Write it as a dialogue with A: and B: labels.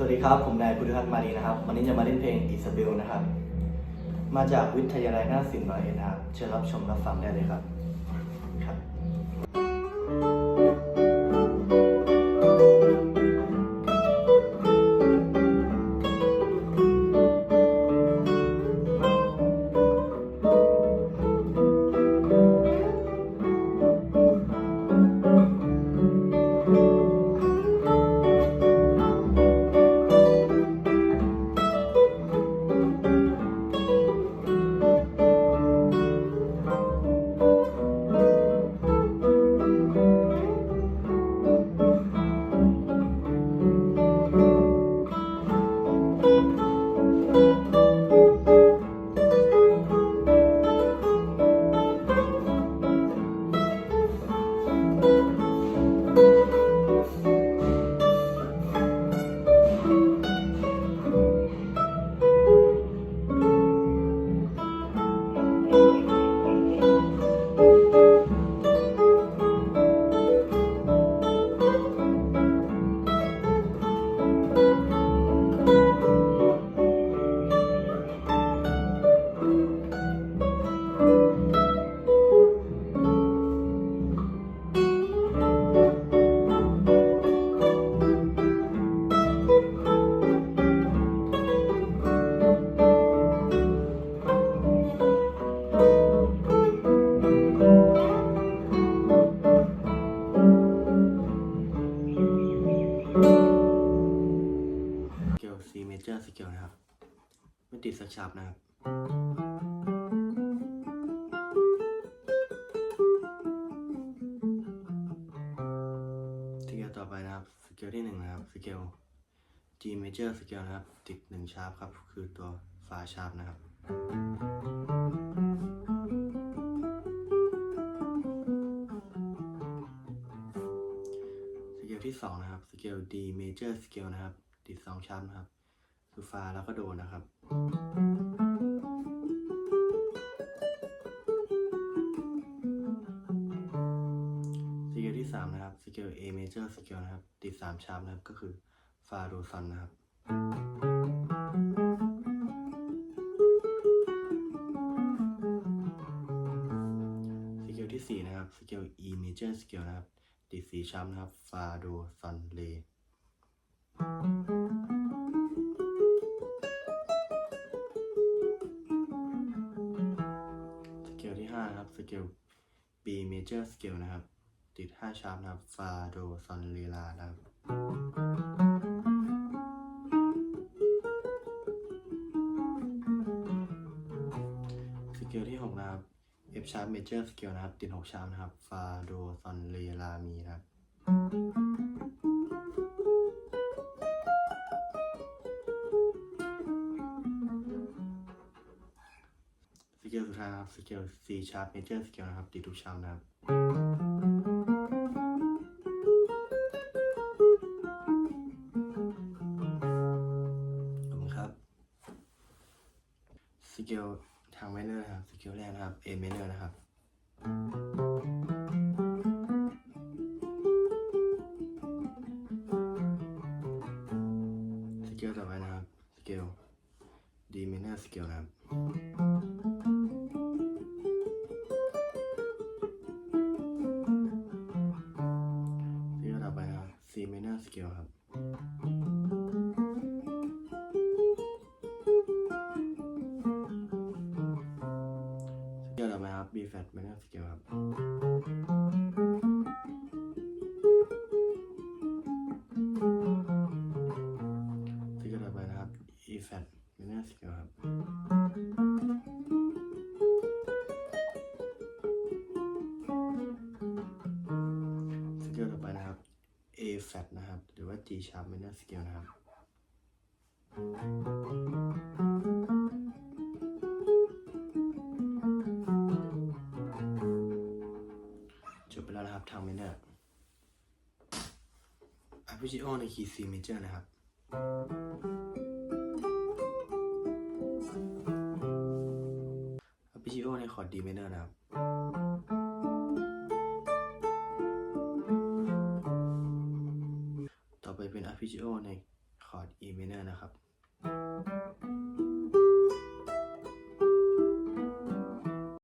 A: สวัสดีครับ ผมนายพุทธิพัฒน์มาดีนะครับ วันนี้จะมาเล่นเพลงอิซาเบลนะครับ มาจากวิทยาลัยหน้าฏศิลป์ร้อยเอ็ดนะครับ เชิญรับชมรับฟังได้เลยครับ C major สเกลนะครับ ไม่ติดสักชับนะครับ สเกลต่อไปนะครับ สเกลที่หนึ่งนะครับ สเกล G major สเกลนะครับ ติดหนึ่งชาร์ปครับ คือตัวฟาชาร์ปนะครับสเกลที่สองนะครับ สเกล D major สเกลนะครับ ติดสองชาร์ปนะครับ คือฟาแล้วก็โดนะครับ สเกลที่สามนะครับ สเกล A major สเกลนะครับ ติดสามชาร์ปนะครับ ก็คือฟาโดซอนนะครับ สเกลที่สี่นะครับ สเกล E major สเกลนะครับ ติดสีช้ำนะครับ ฟาโดซอนเล นะครับสเกล B major สเกลนะครับ ติด5ชาร์ปนะครับฟาโดซอนเลลานะครับสเกลที่ 6 นะครับ F sharp major สเกลนะครับ ติด 6 ชาร์ปนะครับฟาโดซอนเลลามีนะครับ นะครับสเกล C sharp major สเกลนะครับติดทุกชานะครับขอบคุณครับสเกลทางไมเนอร์นะครับสเกลแรกนะครับ A minor นะครับสเกลต่อไปนะครับสเกล D minor สเกลนะครับ อไปครับ B flat minor สเกลครับสเกลต่อไปนะครับ E flat minor สเกลครับสเกลต่อไปนะครับ A flat นะครับ หรือว่า G sharp minor สเกล นะครับทางมิเนอร์อาร์พิจิโอในคีย์ซีเมเจอร์นะครับ อาร์พิจิโอในคอร์ดดีมิเนอร์นะครับ ต่อไปเป็นอาร์พิจิโอในคอร์ดอีมิเนอร์นะครับ